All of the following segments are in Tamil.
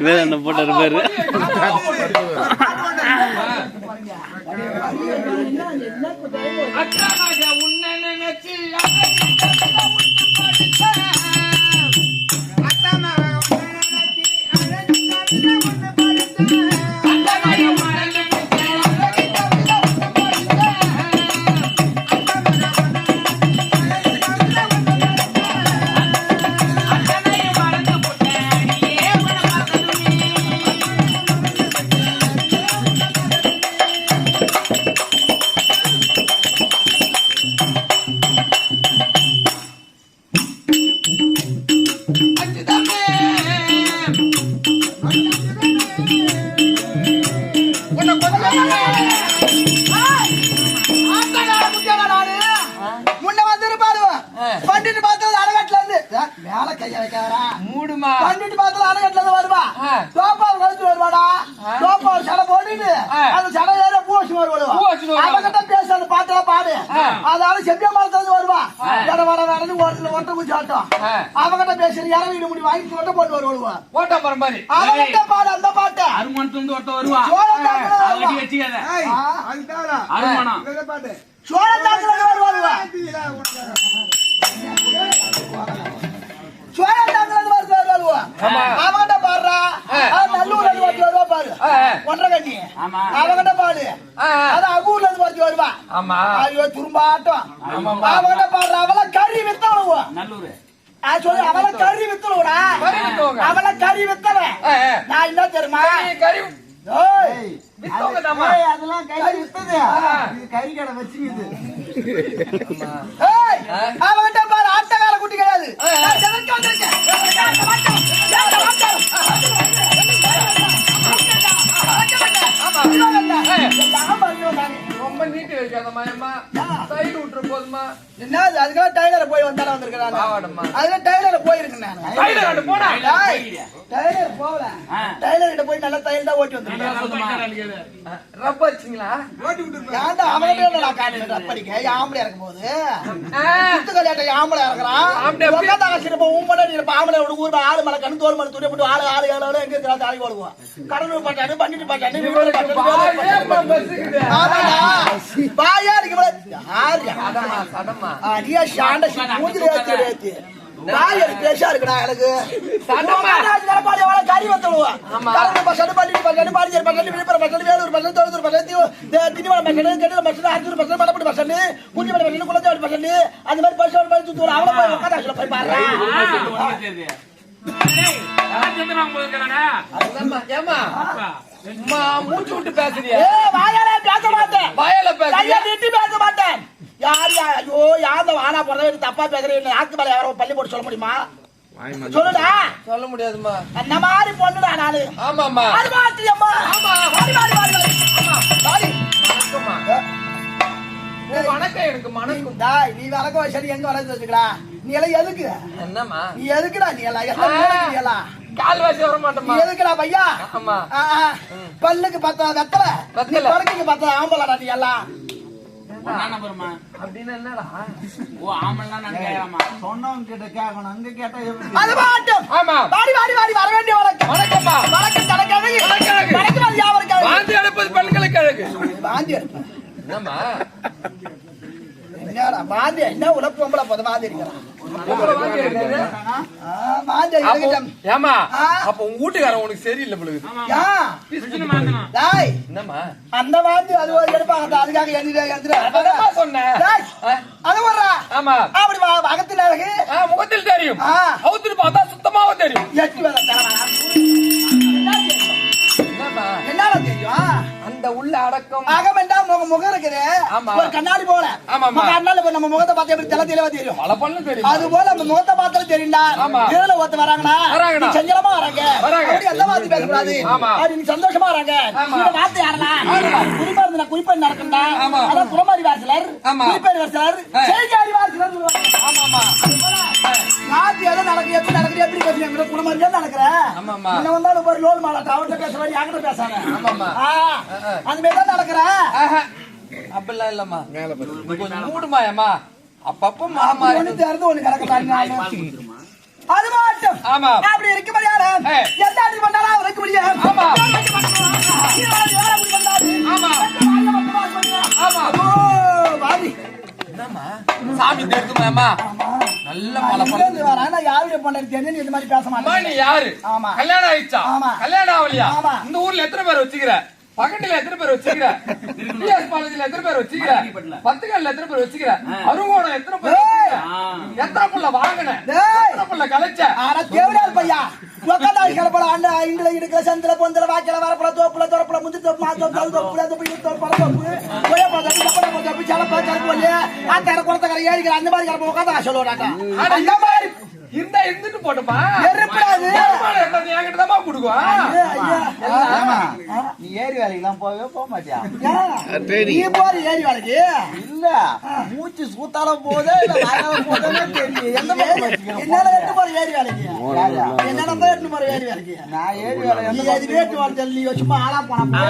வேற என்ன போட்டாரு பேரு. அக்காவாக உன்னை நினைச்சு மேல கைய வைக்காரா மூடுமா? பண்டிட்டு பார்த்தது அடகட்டுல இருந்து வருவா. டோப்பாவை கழிச்சு வருவாடா. டோப்பாவை சடை போட்டுட்டு. அந்த சடை ஏற பூ வச்சு வருவா. அவகிட்ட பேச அந்த பாட்டுல பாடு. அதால செம்பிய மரத்துல இருந்து வருவா. வட வட வரன்னு ஓட்டல ஒட்ட குச்சி ஆட்டம். ஆ. அவகிட்ட பேசுற இறங்கிட்டு முடி வாங்கி ஒட்ட போட்டு வருவா ஓட்ட போற மாதிரி. அவகிட்ட பாடு அந்த பாட்டு. அருமானத்துல ஒருத்த வருவா. சோழத்தாக்குல அடி வருவா. வச்சுக்காத. அருமானம் சோழத்தாக்குல வருவா சோழத்தாக்குல இருந்து வருவா ஆமா. அவகிட்ட பாடுறா நல்லூர்ல இருந்து வருவா பாரு. ஒன்றரை கண்ணி ஆமா. அவகிட்ட பாடு. அது அகூர்ல இருந்து ஒருத்தி வருவா ஐயோ துரும்பாட்டம். அவகிட்ட பாடுற அவள கறி வித்தவளுவா நல்லூர் நான் அவள கறி. அவள கறி வித்தவன் என்ன தெரியுமா. அதெல்லாம் கறி வித்தது கடை வச்சுக்குது. அவன்கிட்ட பாரு குட்டி கிடையாது. ரொம்ப நீட்டி வைக்காத மாயம்மா சைடு விட்டுரு போதுமா என்ன? அதுக்கெல்லாம் டைலரை போய் வந்தானே வந்திருக்கிறேன் நானு. பாவாடம்மா. அதுக்கு டைலரை போயிருக்கேன் நானு. கண்டு போனா டைலர் போகல. ஆ. டைலர் கிட்ட போய் நல்ல தையல் தான் ஓட்டி வந்திருக்கேன். ரப்ப நான் ஆம்பளை ஆ, குத்து கல்யாணத்தை என் ஆம்பளை இறக்குறான். உக்காந்தாங்க சிறப்பா, இருப்பா, ஆம்பளை ஊர் மேல ஆளு மேல கண்ணு, தோல் மேல துணி போட்டு, ஆளு, ஆளு, ஏழு, ஏழு, எங்க இருக்கிறா, தாலி ஓடுவோம். கடலூர் பாட்டானு, பாயே இருக்கு இவள. அடியா மூஞ்சில ஏத்தி ஏத்தி. எனக்கு பேசா இருக்குடா எனக்கு. நிலப்பாடு எவ்வளவு கறி. ஆமா. கடலூர் பாட்டானு, பன்னிட்டு பாட்டானு, பாண்டிச்சேரி பாட்டானு, விழுப்புரம் பாட்டானு, வேலூர் பாட்டானு, தொழுதூர் பாட்டானு, தி- தி- திண்டிவனம் பாட்டானு, குளத்தேவடி பாட்டானு, அந்த மாதிரி சுத்துவோம். போய் போய். அதம்மா, ஏம்மா அம்மா மூச்சு விட்டு பேசுறியா ஏய், வாயாலே பேச மாட்டேன் வாயால பேச மாட்டேன் யார் யா ஐயோ யாந்த வானா போறத? தப்பா பேசுறேன் ஆக்கு மேல யாரோ பள்ளி போட்டு சொல்ல முடியுமா? சொல்லுடா. சொல்ல முடியாதும்மா. அந்த மாதிரி பொண்ணுடா நானு? ஆமாம்மா. அது அம்மா ஆமா. வாடி வாடி வாடி வாடி. ஆமா வாடி. வணக்கம்மா. வணக்கம் எனக்கு மணக்கும் டாய் நீ வளர்க்க சரி எங்க வளர்த்து வச்சுக்கடா? நீ எல்லாம் எதுக்கு? என்னம்மா? நீ எதுக்குடா நீ எல்லாம்? எல்லாம் நீ எல்லாம்? கால் வாசி வர நீ மாட்டோமா எதுக்குடா பையா? ஆமா. பல்லுக்கு பத்தா வெத்தல. வெத்தலை. பறக்கைக்கு பத்தா ஆம்பளடா நீ எல்லாம். அப்படின்னு என்னடா ஓ ஆமல்லாம் நான் கேட்கலாமா சொன்னவங்க கிட்ட கேட்கணும் அங்க கேட்டா எப்படி அது மாட்டும் ஆமா. வாடி வாடி வாடி வர வேண்டிய வழக்கம் வணக்கம்மா வழக்கம் தனக்காக தனக்காக. வணக்கம் அது யாவருக்காக வாந்தி எடுப்பது பெண்களுக்கு அழகு. வாந்தி எடுப்பேன். என்னம்மா? என்ன உழப்பு பொம்பளை போத இருக்கிறான் ஏமா. அப்ப உங்க வீட்டுக்காரன் உனக்கு சரியில்லை பொழுது யா டாய் என்னம்மா அந்த வாந்தி அது ஒரு எடுப்பாங்க அதுக்காக சொன்னேன் டேய், ஆ, அது வர்றா ஆமா அப்படி வா அகத்தில் அழகு முகத்தில் தெரியும். அவுத்துட்டு பார்த்தா சுத்தமாவும் தெரியும் என்னடா தெரியும் அந்த உள்ள அடக்கம் அகமெண்டா முக முகம் இருக்குது ஆமா. ஒரு கண்ணாடி போல. கண்ணாடி நம்ம முகத்தை பார்த்து எப்படி தெல தெளிவா தெரியும் அது போல நம்ம முகத்தை பார்த்தாலும் தெரியும்டா ஆமா. இதுல ஒருத்த. நீ செஞ்சலமா வராங்க. அப்படி எந்த வார்த்தை பேசக்கூடாது ஆமா. அப்படி நீ சந்தோஷமா வராங்க ஆமா. இந்த வார்த்தை யாரா குறிப்பா இருந்தா குறிப்பா நடக்கும்டா ஆமா. அதான் குரமாரி வாசலர் ஆமா. குறிப்பேரி வாசலர். செய்காரி வாசலர் ஆமாமா வார்த்தை எதை நடக்குது எப்படி பேசுறீங்க? என்கிட்ட குணமா இருக்கா நடக்கிற? ஆமாமா என்ன வந்தாலும் பாரு லோல் மாலாட்டா டவுன்ல பேச மாதிரி என்கிட்ட பேசாத. ஆமாமா அந்த மாதிரி தான் நடக்கிற? அப்படிலாம் இல்லம்மா. கொஞ்சம் மூடுமா ஏமா அப்பப்போ மாமா ஒண்ணு தேர்ந்து ஒண்ணு கிடக்கிறாங்க அது மாட்டும். ஆமா. அப்படி இருக்க முடியாது எந்த அடி பண்ணாலும் அவர் இருக்க முடியாது ஆமா. ஆமா. ஆமா. ஆமா. சாமி தெரியுமா நான் யாருடைய பொண்டாட்டி தெரிஞ்சு நீ இந்த மாதிரி பேச மாட்டேன். நீ யாரு? ஆமா. கல்யாணம் ஆயிடுச்சா? ஆமா. கல்யாணம் ஆகலையா? ஆமா. இந்த ஊர்ல எத்தனை பேர் வச்சுக்கிற? பக்கத்துல எத்தனை பேர் வச்சுக்கிற? பிஎஸ் காலேஜ்ல எத்தனை பேர் வச்சுக்கிற. பத்துக்கல்ல எத்தனை பேர் வச்சுக்கிற? அருங்கோணம் எத்தனை பேர். எத்தனை புள்ள வாங்கின? டேய். எத்தனை புள்ள கலைச்ச? ஆனா தேவடால் பையா. உக்காந்தா கிளப்பல ஆண்ட இண்டுல இடுக்கல சந்தில பொந்தல வாக்கில வரப்பல தோப்புல தோப்புல முந்தி தோப்பு மா தோப்பு தோப்பு தோப்புல தோப்பு இது தோப்பு பர தோப்பு கொய்யா பழம் தோப்பு தோப்பு அந்த மாதிரி கிளப்ப உட்காந்தா சொல்லுவாங்க அந்த மாதிரி இருந்தா இருந்துட்டு போட்டுமா எருப்படாது. என்கிட்ட தான் கொடுக்கும். ஆ. நீ ஏரி வேலைக்கெல்லாம் போகவே போக மாட்டியா? நீ போற ஏரி வேலைக்கு? இல்ல. மூச்சு சூத்தால போதே போதே வச்சுக்கிறேன் என்னால எட்டு போற ஏரி வேலைக்கு? என்னால தான் எட்டு போற ஏரி வேலைக்கு? நான் ஏரி வேலை நீ அது வேட்டு வாழ் சும்மா ஆளா போனா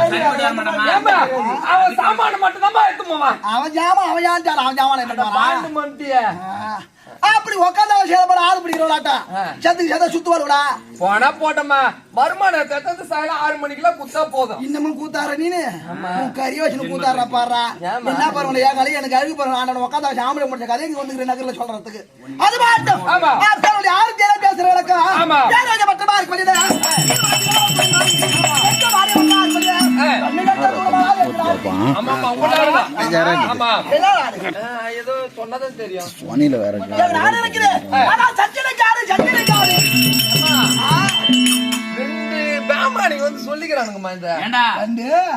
அவன் சாமான மட்டும் தான் எடுத்து போவான் அவன் ஜாமா அவன் ஏன்ட்டான் அவன் ஜாமான என்ன பாண்டு அப்படி உட்காந்து செயல்பட ஆள் பிடிக்கிறவளாட்டா. சத்துக்கு சத்த சுத்து வருவடா போனா போட்டோமா வருமானம் எத்தனை சாயங்காலம் ஆறு மணிக்கெல்லாம் குத்தா போதும். இன்னமும் கூத்தார நீனு? கறி வச்சு கூத்தாடுற பாடுறா? என்ன பரவாயில்ல என் கலை எனக்கு அழுகு பரவாயில்ல ஆண்டவன் உட்காந்து வச்சு ஆம்பளை முடிச்ச கதை இங்க வந்துக்கிற நகர்ல சொல்றதுக்கு. அது மாட்டும். யாரு தேவை பேசுற விளக்கம்? ஆமா. பேர் மட்டுமா இருக்கு சுவானில வேற பேமானிங்க வந்து சொல்லிக்கிறானுங்கம்மா இந்த.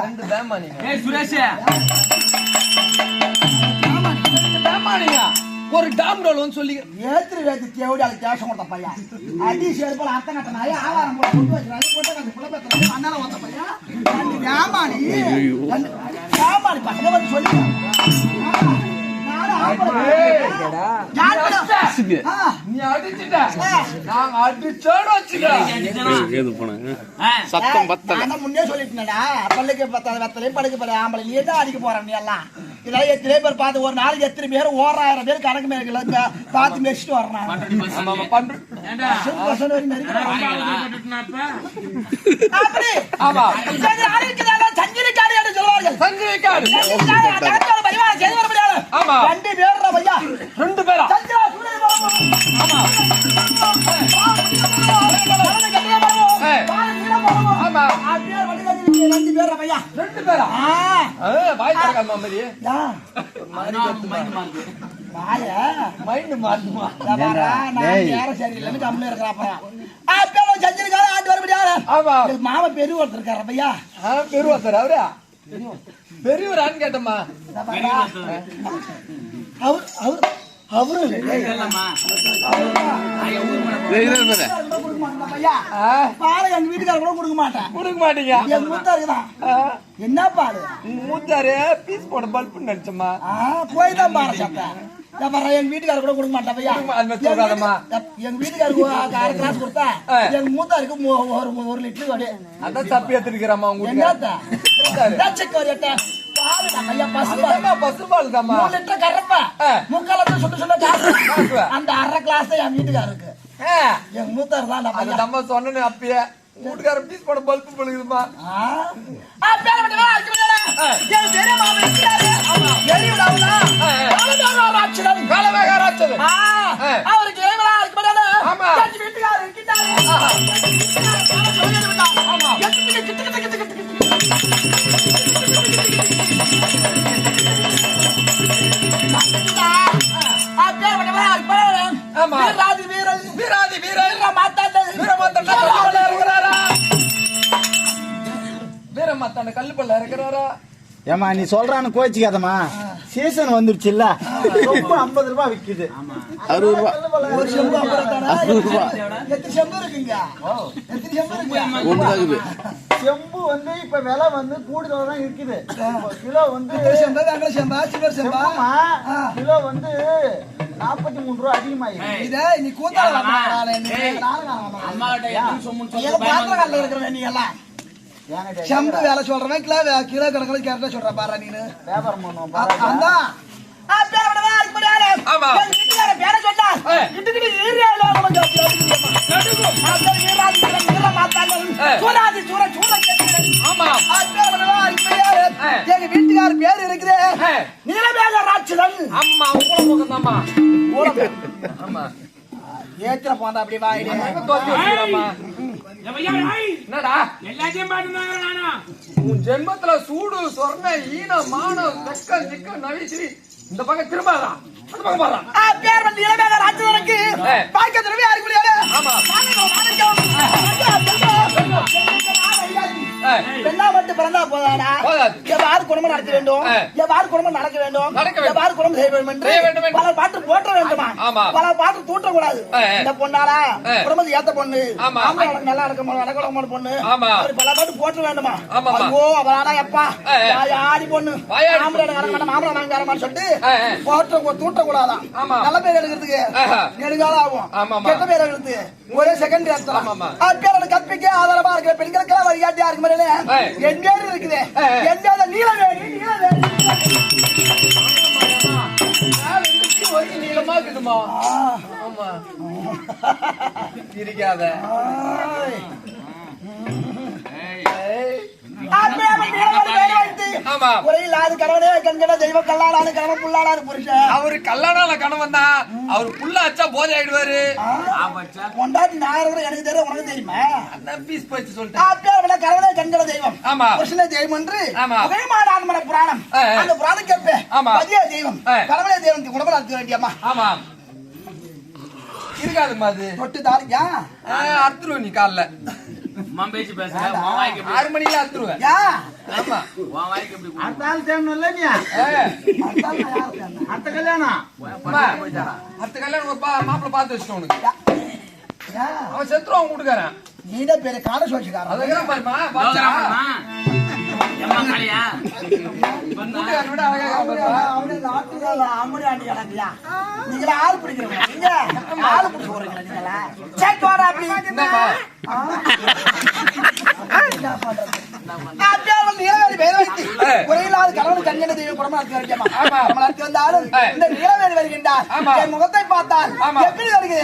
ரெண்டு பேமானிங்க. ஏய் சுரேஷ். பேமானிங்க. ஒரு டாம் டோல் வந்து சொல்லி ஏத்திரி வேத்தி தேவடி அதுக்கு தேசம் கொடுத்த பையன். அடி சேர்ப்பல அர்த்தம் கட்டனாய ஆவாரம் போட்டு வச்சுறாங்க போட்டு அந்த புள்ள பேசுறாங்க அண்ணால வந்த பையன் ஏமாளி கண்டு ஏமாளி பசங்க வந்து சொல்லி நீ அடிச்சுட்ட. நாங்க அடிச்சோன்னு வச்சுக்கிறோம் சத்தம் பத்தல. நான் முன்னே சொல்லிட்டேன்டா பள்ளிக்கு பத்தாத வெத்தலை படுக்க போற ஆம்பளை. நீ தான் அடிக்க போற நீ எல்லாம். இதெல்லாம் எத்தனை பேர் பார்த்து ஒரு நாளைக்கு எத்தனை பேர்? ஓராயிரம் பேர் கணக்கு மேல பார்த்து மெச்சிட்டு வர்றான் ஆமா ஆமா பண்ற ஏண்டா? ஆமா. அப்படியே வடிவத்தில் ரெண்டு பேர்ரா பையா. ரெண்டு பேரா வாய். மாதிரி. மைண்ட் மாறுமா பாரா, நான். அப்ப ஆண்டு வர முடியாது. ஆமா. எங்க மாமா பெரிய ஒருத்தர் இருக்காரு பையா ஆ, பெரியவர் அவரா? பெரியவரான்னு கேட்டம்மா. பாரா. அவர் அவர். என்ன உங்க மூத்தாரு பீஸ் போட பல்பு நினைச்சம்மா போய் தான் பாரு பாரு, எங்க வீட்டுக்காரர் கூட கொடுக்க மாட்டேன் பையா கொடுக்க- அது மாதிரி சொல்லாதம்மா. எங்க- வீட்டுக்காருக்கு ஒரு அரை கிளாஸ் கொடுத்தா. எங்க மூத்தாருக்கு மு- ஒரு ஒரு லிட்டர் அப்படியே அதான் தப்பி எடுத்துருக்கிறம்மா உங்களுக்கு பசுபால் தாம்மா மூணு லிட்டர் கறப்ப சுட்டு சுட்ட காசு. அந்த அரை கிளாஸ் தான் என் வீட்டுக்காரருக்கு எங்க மூத்தார் தான் அது நம்ம சொன்னேன் அப்பயே. வீட்டுக்கார பீஸ் போட பல்பு பழுகுதுமா ஆ. ஏமா நீ சொல்றான்னு கோச்சிக்காதம்மா சீசன் வந்துருச்சுல்ல. ரொம்ப ஐம்பது ரூபாய் விக்குது. அறுபது ரூபா. ஒரு செம்பு வந்து இப்ப விலை வந்து கூடுதலா தான் இருக்குது கிலோ வந்து. கிலோ வந்து நாற்பத்தி மூணு ரூபா அதிகமாயிருக்கு இதே நீ. நானும் அம்மா கிட்ட சொம்முன்னு நீங்க சொல்லி பாத்திரம் கல்ல இருக்கிறவன் நீ எல்லாம் செம்பு வேலை சொல்றவன் கிலோ வே- கிலோ கணக்கில் கேரட்டா சொல்ற பாரு நீனு. வியாபாரம் பண்ணுவோம். ஆமா. ஆமா. எங்க வீட்டுக்கார பேர் இருக்குது. ஏ. நீலமேக ராட்சதன். அம்மா உங்கள முகம் ஆமா. ஏத்திர போந்தா அப்படி வாயிடு என்னடா? எல்லாத்தையும் பார்த்துருந்தாங்க நானா. உன் ஜென்மத்துல சூடு சொர்ண ஈனம் மானம் வெக்கம் சிக்கன் நவிசிரி இந்த பக்கம் திரும்பாதா அந்த பக்கம் பேர் வந்து ராட்சதனுக்கு ஏ. பாய்க்க திரும்பி யாருக்கு முடியாது ஆமா. பெண்ணா மட்டும் பிறந்தா போதாடா போதாது. எவ்வாறு குடும்பம் நடத்த வேண்டும். எவ்வாறு குடும்பம் நடக்க வேண்டும். எவ்வாறு குடும்பம் செய்ய வேண்டும் என்று. பல பாட்டு போற்ற வேண்டுமா. பல பாட்டு ஆ, ஆ. இந்த பொண்ணாடா ஆ. குடும்பத்தை ஏத்த பொண்ணு ஆமா. நல்லா நடக்க நடக்கமான பொண்ணு. அப்படி பல பாட்டு போற்ற வேண்டுமா. ஐயோ அவளாடா எப்பா ஆ, ஆ. வாயாடி பொண்ணு ஆம்பளை நடக்க மாம்பளை வாங்க சொல்லிட்டு. போற்ற தூட்டக்கூடாதான் ஆமா. நல்ல பேர் எடுக்கிறதுக்கு ஆஹா. நெடுகாலம் ஆகும். கெட்ட பேர் எடுத்து ஒரே செகண்ட் கற்பிக்க ஆதாரமா இருக்கிற பெண்களுக்கெல்லாம் வழிகாட்டியா இருக்கு பேர் இருக்குது ஏய். என் பேர் ஆமா இருக்காத அப்பேரோட நீலவேணி பேரை வைத்து ஆமா குறையில்லாத கணவனே கண்கட தெய்வ கணவன் புருஷன். அவரு கல்யாணம் கணவன் தான். அவர் புள்ள அச்சா போதை ஆயிடுவாரு. நான் கூட எனக்கு தெரியும் உனக்கு தெரியுமா? பீஸ் போச்சு சொல்லிட்டேன் அப்பேரோட கணவனே கண்கட தெய்வம். ஆமா. புருஷனே தெய்வம் என்று ஆமா. புகைமாடான்மன புராணம். அந்த புராணம் கேட்பேன். ஆமா. மதிய தெய்வம். கணவனே தெய்வம் நடத்த வேண்டியம்மா ஆமா. இருக்காதுமா அது. தொட்டு தாரியா ஆ, அறுத்துருவேன் நீ காலைல. அம்மா பேச்சு பேசுற உன் வாய்க்கு எப்படி ஆறு மணில அறுத்துருவேன். யா? ஆமா. உன் வாய்க்கு எப்படி அடுத்த ஆள் தேடணும்ல நீ? அடுத்த கல்யாணம்? அடுத்த கல்யாணம் ஒரு பா- மாப்பிள்ளை பார்த்து வச்சுட்டோம் உனக்கு. அவன் செத்துருவான் வீட்டுக்காரன். நீனே பெரிய காண சோசிக்காரன் அதுதான் பாருமா வருகின்றார். முகத்தை பார்த்தால். எப்படி வருகிறது